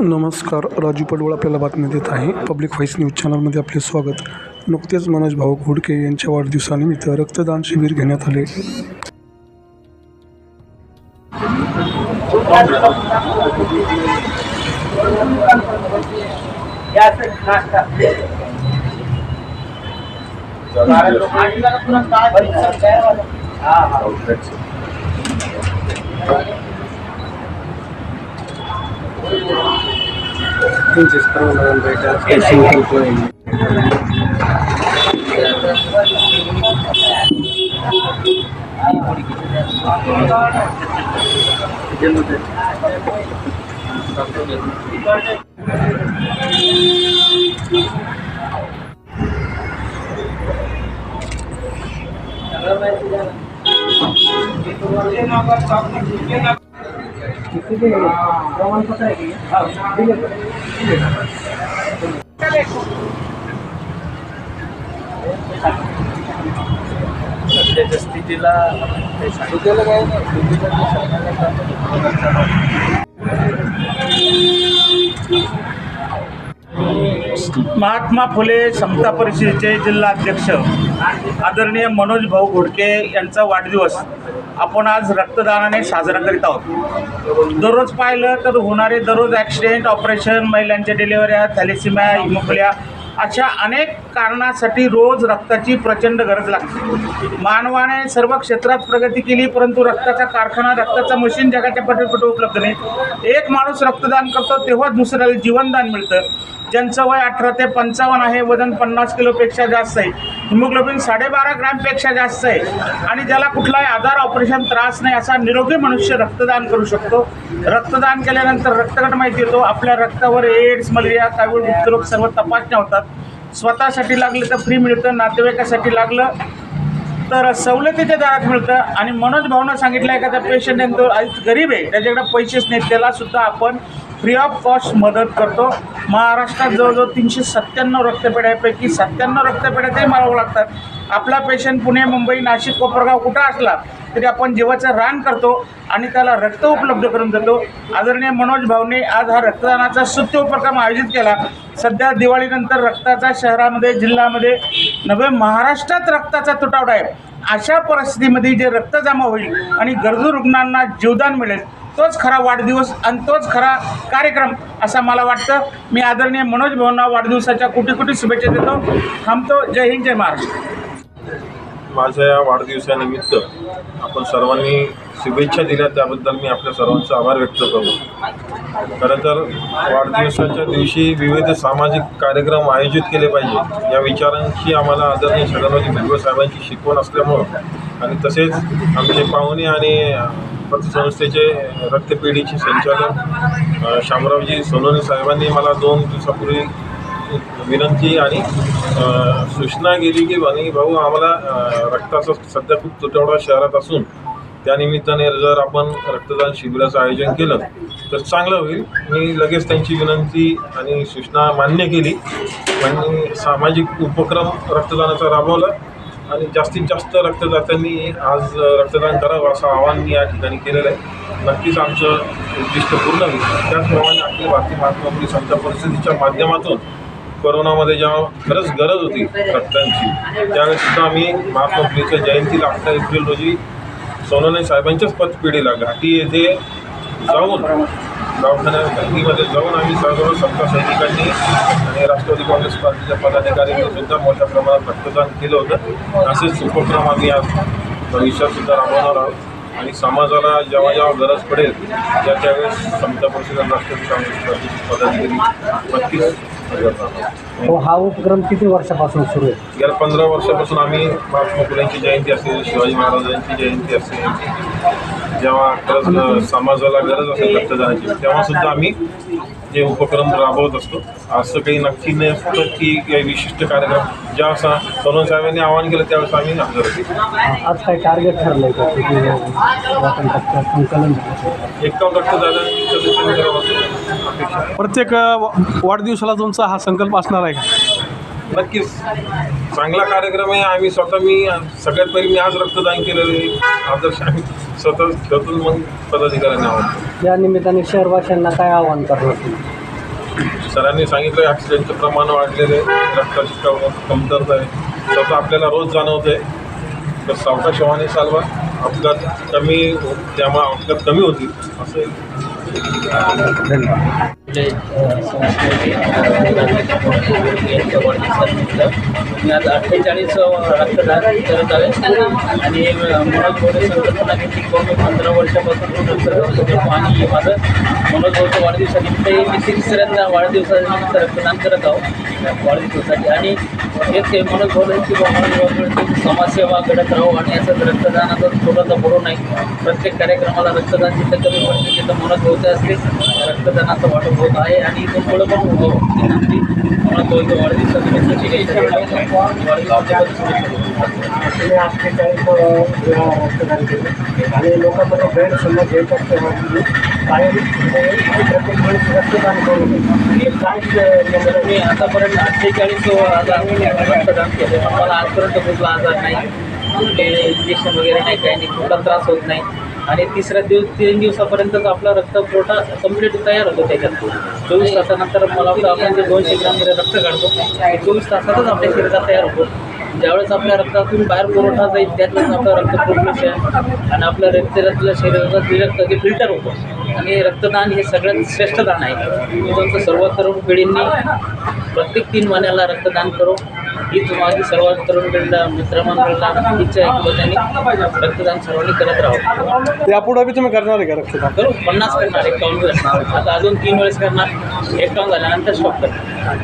नमस्कार राजू पडवळ आपल्याला बातमी देत आहे. पब्लिक व्हॉइस न्यूज चॅनलमध्ये आपले स्वागत. नुकतेच मनोज भाऊ घोडके यांच्या वाढदिवसानिमित्त रक्तदान शिबिर घेण्यात आले. టిఫిన్ చేసుకున్నాం బయట చికెన్ सध्याच्या स्थितीला काय महात्मा फुले समता परिषदेचे जिल्हा अध्यक्ष आदरणीय मनोज भाऊ घोडके यांचा वाढदिवस. आपण आज रक्तदानाने साजरा करीत आहोत. दररोज पाहिलं तर होणारे दररोज ॲक्सिडेंट ऑपरेशन महिलांच्या डिलेवऱ्या थॅलेसिम्या हिमोफिलिया अशा अनेक कारणासाठी रोज रक्ताची प्रचंड गरज लागते. मानवाने सर्व क्षेत्रात प्रगती केली परंतु रक्ताचा कारखाना रक्ताचा मशीन जगाच्या पटपट उपलब्ध नाही. एक माणूस रक्तदान करतो तेव्हा दुसऱ्याला जीवनदान मिळतं. ज्यांचं वय अठरा ते पंचावन्न आहे वजन पन्नास किलोपेक्षा जास्त आहे. हिमोग्लोबिन साडेबारा ग्रॅमपेक्षा जास्त आहे. आणि ज्याला कुठलाही आजार ऑपरेशन त्रास नाही असा निरोगी मनुष्य रक्तदान करू शकतो. रक्तदान केल्यानंतर रक्तगट माहिती येतो. आपल्या रक्तावर एड्स मलेरिया कावीळ गुप्तरोग सर्व तपासण्या होतात. स्वतःसाठी लागलं तर फ्री मिळतं नातेवाईकासाठी लागलं तर सवलतीच्या दरात मिळतं. आणि मनोज भाऊनं सांगितलं आहे का त्या पेशंट आहे तो आज गरीब आहे त्याच्याकडे पैसेच नाहीत त्यालासुद्धा आपण फ्री ऑफ कॉस्ट मदत करतो. महाराष्ट्रात जवळजवळ तीनशे सत्त्याण्णव रक्तपेढ्यापैकी सत्त्याण्णव रक्तपेढ्या ते मारावं लागतात. आपला पेशंट पुणे मुंबई नाशिक कोपरगाव कुठं असला तरी आपण जीवाचं रान करतो आणि त्याला रक्त उपलब्ध करून देतो. आदरणीय मनोज भाऊने आज हा रक्तदानाचा स्तुत्य उपक्रम आयोजित केला. सध्या दिवाळीनंतर रक्ताचा शहरामध्ये जिल्ह्यामध्ये नव्हे महाराष्ट्रात रक्ताचा तुटवडा आहे. अशा परिस्थितीमध्ये जे रक्त जमा होईल आणि गरजू रुग्णांना जीवदान मिळेल तोच खरा वाढदिवस आणि तोच खरा कार्यक्रम असा मला वाटतं. मी आदरणीय मनोज भाऊंना वाढदिवसाच्या कोटी कोटी शुभेच्छा देतो. थांबतो. जय हिंद जय महाराष्ट्र. माझ्या या वाढदिवसानिमित्त आपण सर्वांनी शुभेच्छा दिल्या. त्याबद्दल मी आपल्या सर्वांचा आभार व्यक्त करतो. खरं तर वाढदिवसाच्या दिवशी विविध सामाजिक कार्यक्रम आयोजित केले पाहिजे. या विचारांची आम्हाला आदरणीय छगनरावजी भुजबळ साहेबांची शिकवण असल्यामुळं आणि तसेच आमचे पाहुणे आणि पतसंस्थेचे रक्तपेढीचे संचालक शामरावजी सोनवणे साहेबांनी मला दोन दिवसापूर्वी विनंती आणि सूचना गेली की आणि भाऊ आम्हाला रक्ताचा सध्या खूप तुटवडा शहरात असून त्यानिमित्ताने जर आपण रक्तदान शिबिराचं आयोजन केलं तर चांगलं होईल. मी लगेच त्यांची विनंती आणि सूचना मान्य केली. आणि सामाजिक उपक्रम रक्तदानाचा राबवला आणि जास्तीत जास्त रक्तदात्यांनी आज रक्तदान करावं असं आवाहन मी या ठिकाणी केलेलं आहे. नक्कीच आमचं उद्दिष्ट पूर्ण होईल. त्याचप्रमाणे आपली भारतीय महात्मा फुले संत परिषदेच्या माध्यमातून कोरोनामध्ये जेव्हा खरंच गरज होती रक्तांची त्यावेळेस सुद्धा आम्ही महात्मा फुलेच्या जयंतीला अठरा एप्रिल रोजी सोनवणे साहेबांच्याच पतपिढीला घाटी येथे जाऊन दवाखान्यात घाटीमध्ये जाऊन आम्ही सर्व सत्ता सैनिकांनी आणि राष्ट्रवादी काँग्रेस पार्टीच्या पदाधिकाऱ्यांनी सुद्धा मोठ्या प्रमाणात रक्तदान केलं होतं. असेच उपक्रम आम्ही आज भविष्यात सुद्धा राबवणार आहोत. आणि समाजाला जेव्हा जेव्हा गरज पडेल त्या त्यावेळेस समता परिषद राष्ट्रवादी काँग्रेस पार्टीचे पदाधिकारी नक्कीच तो हा उपक्रम किती वर्षापासून सुरू आहे? गेल्या पंधरा वर्षापासून आम्ही महात्मा फुलेंची जयंती असेल शिवाजी महाराजांची जयंती असेल जेव्हा खरंच समाजाला गरज असेल रक्तदानाची तेव्हा सुद्धा आम्ही जे उपक्रम राबवत असतो असं काही नक्की नसतं की काही विशिष्ट कार्यक्रम. ज्या असा सोनवणे साहेबांनी आवाहन केलं त्यावेळेस आम्ही हजर होतो. आज काय टार्गेट ठरलंय का? किती आपण संकलन झालं? एकावन्न असं अपेक्षा. प्रत्येक वाढदिवसाला तुमचा हा संकल्प असणार आहे का? नक्कीच. चांगला कार्यक्रम आहे. आम्ही स्वतः मी सगळ्यात पहिले मी आज रक्तदान केलेलं आहे. आदर्श आम्ही स्वतः ठेवतो मग पदाधिकाऱ्यांना आवडतो. या निमित्ताने शहरवासियांना काय आव्हान करणार? सरांनी सांगितलं ॲक्सिडेंटचं प्रमाण वाढलेलं आहे. रक्ताची कम कमतरता आहे. स्वतः आपल्याला रोज जाणवतं आहे तर सावकाश वाहने चालवा. अपघात कमी हो- त्यामुळे अपघात कमी होतील. असं मी आज अठ्ठेचाळीस रक्तदान करत आहे आणि मुळात मोठे संकल्पना पंधरा वर्षापासून रक्तदान आणि माझं मनोज भाऊच्या वाढदिवसानिमित्त मी तिसऱ्यांदा वाढदिवसानिमित्त रक्तदान करत आहोत. वाढदिवसासाठी. आणि एक ते मनोज भाऊंची मनोज समाजसेवा घडत राहू आणि याचं रक्तदानाचा थोडासा बरो नाही प्रत्येक कार्यक्रमाला रक्तदान जिथं कमी पडते तिथं मनोज भाऊचं असते रक्तदानाचं वाटप होत आहे आणि इथून पुढं पण ही आमची. तुम्ही अठ्ठेचाळीस वेळा रक्तदान केलं आणि लोकांमध्ये गैरसमज तेव्हा तुम्ही कायम प्रत्येक रक्तदान काय मी आतापर्यंत अठ्ठेचाळीस आजार रक्तदान केले. मला आजपर्यंत कुठला आजार नाही. कुठले इंजेक्शन वगैरे नाही काही नाही. कुठला त्रास होत नाही. आणि तिसऱ्या दिवस तीन दिवसापर्यंतच आपला रक्त पुरवठा तयार होतो त्याच्यात. चोवीस तासानंतर मला वाटतं आपण जे दोनशे ग्राममध्ये रक्त काढतो चोवीस तासातच आपल्या शरीरात तयार होतो. ज्यावेळेस आपल्या रक्तातून बाहेर पुरवठा जाईल त्यातच आपलं रक्त प्रोग्रेशन आणि आपल्या रक्तातल्या शरीराचा जे रक्त ते फिल्टर होतं आणि रक्तदान हे सगळ्यात श्रेष्ठ दान आहे. मी सर्व तरुण पिढींनी प्रत्येक तीन महिन्याला रक्तदान करो. हीच माझी सर्व तरुण पिढीला मित्रमंडळाला इच्छा आहे की त्यांनी रक्तदान सर्वांनी करत राहावं. यापुढे बी तुम्ही करणार आहे का रक्तदान? करू पन्नास करणार एकावन्न करणार. आता अजून तीन वेळेस करणार एकावन्न झाल्यानंतर स्टॉप करणार.